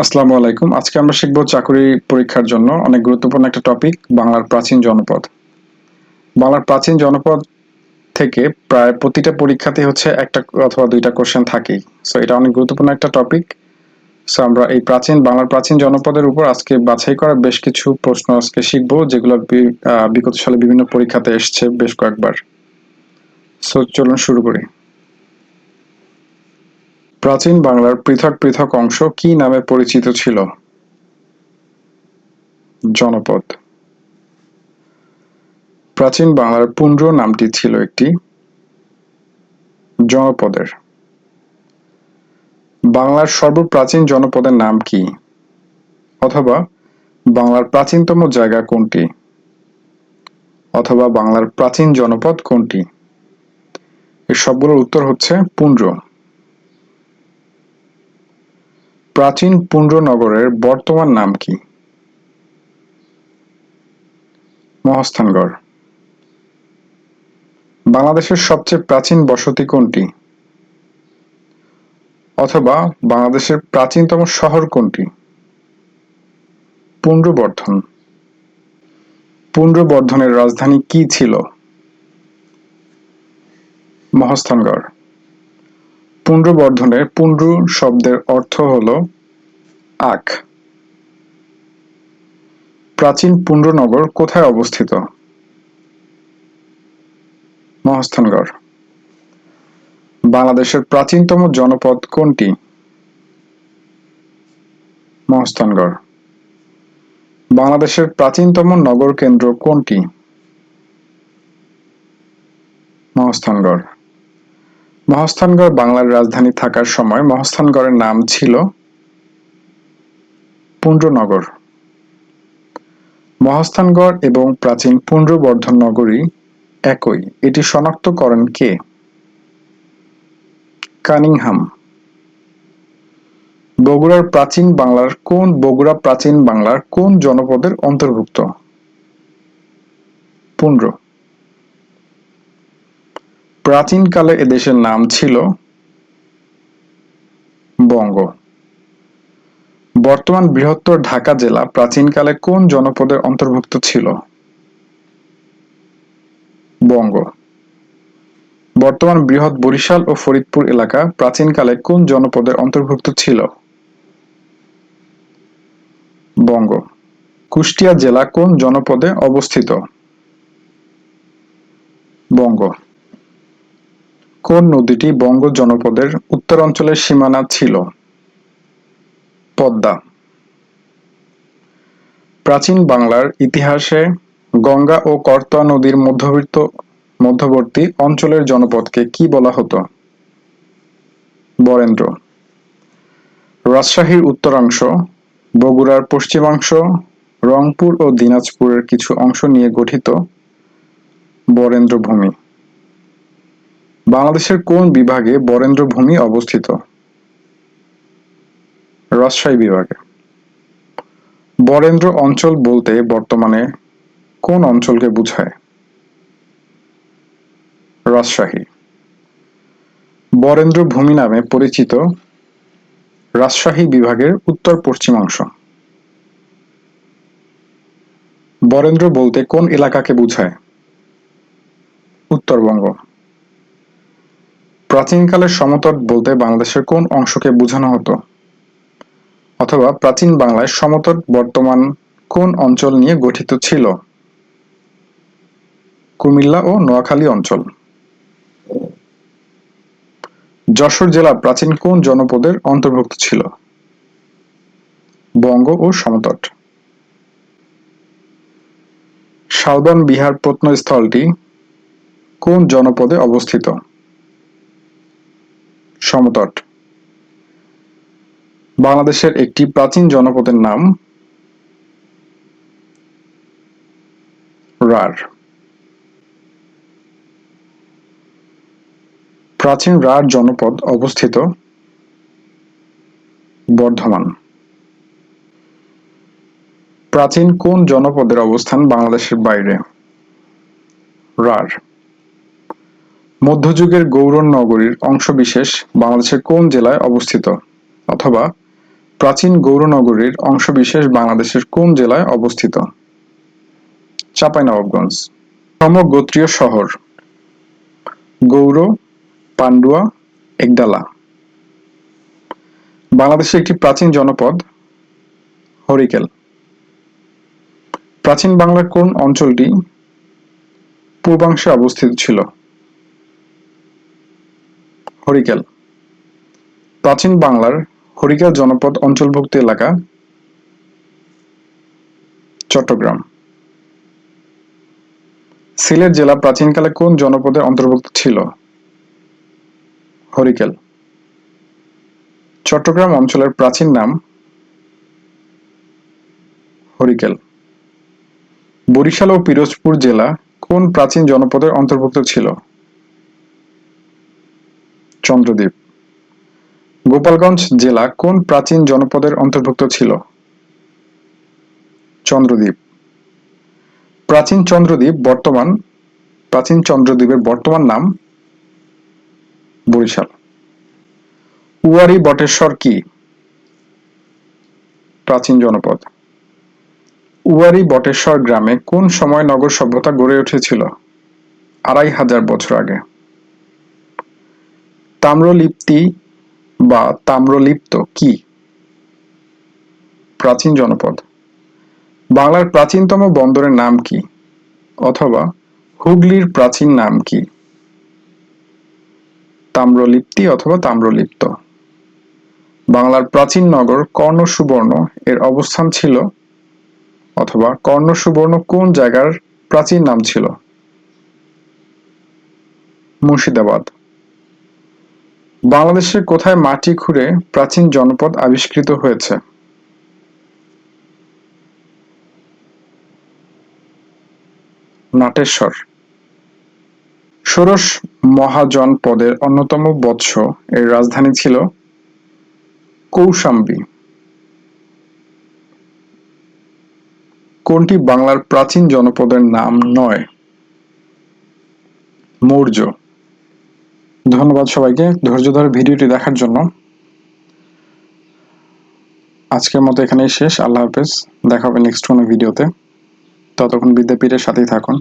আসসালামু আলাইকুম। আজকে আমরা শিখব চাকরি পরীক্ষার জন্য অনেক গুরুত্বপূর্ণ একটা টপিক বাংলার প্রাচীন জনপদ। বাংলার প্রাচীন জনপদ থেকে প্রায় প্রতিটা পরীক্ষাতে হচ্ছে একটা অথবা দুইটা কোশ্চেন থাকেই। সো এটা অনেক গুরুত্বপূর্ণ একটা টপিক সো আমরা এই প্রাচীন, বাংলার প্রাচীন জনপদের উপর আজকে বাছাই করা বেশ কিছু প্রশ্ন আজকে শিখব, যেগুলো বিগত সালে বিভিন্ন পরীক্ষাতে এসছে বেশ কয়েকবার। সো চলুন শুরু করি। প্রাচীন বাংলার পৃথক পৃথক অংশ কি নামে পরিচিত ছিল? জনপদ। প্রাচীন বাংলার পুন্ড্র নামটি ছিল একটি জনপদের। বাংলার সর্বপ্রাচীন জনপদের নাম কি? অথবা বাংলার প্রাচীনতম জায়গা কোনটি? অথবা বাংলার প্রাচীন জনপদ কোনটি? এই সবগুলোর উত্তর হচ্ছে পুন্ড্র। প্রাচীন পুন্ড্র নগরের বর্তমান নাম কি? মহাস্থানগড়। বাংলাদেশের সবচেয়ে প্রাচীন বসতি কোনটি? অথবা বাংলাদেশের প্রাচীনতম শহর কোনটি? পুণ্ড্রবর্ধন পুণ্ড্রবর্ধনের রাজধানী কি ছিল? মহাস্থানগড়। পুণ্ড্রবর্ধনের পুণ্ড্র শব্দের অর্থ হল আখ। প্রাচীন পুণ্ড্রনগর কোথায় অবস্থিত? মহাস্থানগড়। বাংলাদেশের প্রাচীনতম জনপদ কোনটি? মহাস্থানগড়। বাংলাদেশের প্রাচীনতম নগর কেন্দ্র কোনটি? মহাস্থানগড়। মহাস্থানগড় বাংলার রাজধানী থাকার সময় মহাস্থানগড়ের নাম ছিল পুণ্ড্রনগর মহাস্থানগড় এবং প্রাচীন পুণ্ড্রবর্ধন নগরী একই। এটি শনাক্ত করেন কে? কানিংহাম। বগুড়ার প্রাচীন বাংলার কোন, বগুড়া প্রাচীন বাংলার কোন জনপদের অন্তর্ভুক্ত? পুণ্ড্র প্রাচীনকালে এদেশের নাম ছিল বঙ্গ। বর্তমান বৃহত্তর ঢাকা জেলা প্রাচীনকালে কোন জনপদের অন্তর্ভুক্ত ছিল? বঙ্গ। বর্তমান বৃহৎ বরিশাল ও ফরিদপুর এলাকা প্রাচীনকালে কোন জনপদের অন্তর্ভুক্ত ছিল? বঙ্গ। কুষ্টিয়া জেলা কোন জনপদে অবস্থিত? বঙ্গ। কোন নদীটি বঙ্গ জনপদের উত্তরাঞ্চলের সীমানা ছিল? পদ্মা। প্রাচীন বাংলার ইতিহাসে গঙ্গা ও করতোয়া নদীর মধ্যবর্তী মধ্যবর্তী অঞ্চলের জনপদকে কি বলা হতো? বরেন্দ্র। রাজশাহীর উত্তরাংশ, বগুড়ার পশ্চিমাংশ, রংপুর ও দিনাজপুরের কিছু অংশ নিয়ে গঠিত বরেন্দ্র ভূমি বাংলাদেশের কোন বিভাগে বরেন্দ্র ভূমি অবস্থিত? রাজশাহী বিভাগে। বরেন্দ্র অঞ্চল বলতে বর্তমানে কোন অঞ্চলকে বোঝায়? রাজশাহী। বরেন্দ্র ভূমি নামে পরিচিত রাজশাহী বিভাগের উত্তর পশ্চিমাংশ বরেন্দ্র বলতে কোন এলাকাকে বোঝায়? উত্তরবঙ্গ। প্রাচীনকালের সমতট বলতে বাংলাদেশের কোন অংশকে বোঝানো হতো? অথবা প্রাচীন বাংলায় সমতট বর্তমান কোন অঞ্চল নিয়ে গঠিত ছিল? কুমিল্লা ও নোয়াখালী অঞ্চল। যশোর জেলা প্রাচীন কোন জনপদের অন্তর্ভুক্ত ছিল? বঙ্গ ও সমতট। শালবন বিহার প্রত্নস্থলটি কোন জনপদে অবস্থিত? সমতট। বাংলাদেশের একটি প্রাচীন জনপদের নাম রার। প্রাচীন রার জনপদ অবস্থিত বর্ধমান। প্রাচীন কোন জনপদের অবস্থান বাংলাদেশের বাইরে? রার। মধ্যযুগের গৌড় নগরীর অংশবিশেষ বাংলাদেশের কোন জেলায় অবস্থিত? অথবা প্রাচীন গৌরনগরীর অংশবিশেষ বাংলাদেশের কোন জেলায় অবস্থিত? চাঁপাইনবাবগঞ্জ সমগোত্রীয় শহর। গৌর পান্ডুয়া, একডালা। বাংলাদেশের একটি প্রাচীন জনপদ, হরিকেল। প্রাচীন বাংলার কোন অঞ্চলটি পূর্বাংশে অবস্থিত ছিল? হরিকেল। প্রাচীন বাংলার হরিকেল জনপদ অঞ্চলভুক্ত এলাকা চট্টগ্রাম। সিলেট জেলা প্রাচীনকালে কোন জনপদের অন্তর্ভুক্ত ছিল? হরিকেল। চট্টগ্রাম অঞ্চলের প্রাচীন নাম হরিকেল। বরিশাল ও পিরোজপুর জেলা কোন প্রাচীন জনপদের অন্তর্ভুক্ত ছিল? চন্দ্রদ্বীপ। গোপালগঞ্জ জেলা কোন প্রাচীন জনপদের অন্তর্ভুক্ত ছিল? চন্দ্রদ্বীপ। প্রাচীন চন্দ্রদ্বীপ বর্তমান, প্রাচীন চন্দ্রদ্বীপের বর্তমান নাম বরিশাল। উয়ারি বটেশ্বর কি? প্রাচীন জনপদ। উয়ারি বটেশ্বর গ্রামে কোন সময় নগর সভ্যতা গড়ে উঠেছিল? আড়াই হাজার বছর আগে। তাম্রলিপ্তি বা তাম্রলিপ্ত কি? প্রাচীন জনপদ। বাংলার প্রাচীনতম বন্দরের নাম কি? অথবা হুগলির প্রাচীন নাম কি? তাম্রলিপ্তি অথবা তাম্রলিপ্ত। বাংলার প্রাচীন নগর কর্ণ সুবর্ণ এর অবস্থান ছিল অথবা কর্ণ সুবর্ণ কোন জায়গার প্রাচীন নাম ছিল? মুর্শিদাবাদ। বাংলাদেশের কোথায় মাটি খুঁড়ে প্রাচীন জনপদ আবিষ্কৃত হয়েছে? নাটেশ্বর। ষোড়শ মহাজনপদের অন্যতম বৎস এর রাজধানী ছিল কৌশাম্বী। কোনটি বাংলার প্রাচীন জনপদের নাম নয়? মৌর্য। ধন্যবাদ সবাইকে ধৈর্য ধরে ভিডিওটি দেখার জন্য। আজকের মতো এখানেই শেষ। আল্লাহ হাফেজ। দেখা হবে নেক্সট কোনো ভিডিওতে। ততক্ষণ বিদ্যাপীঠের সাথেই থাকুন।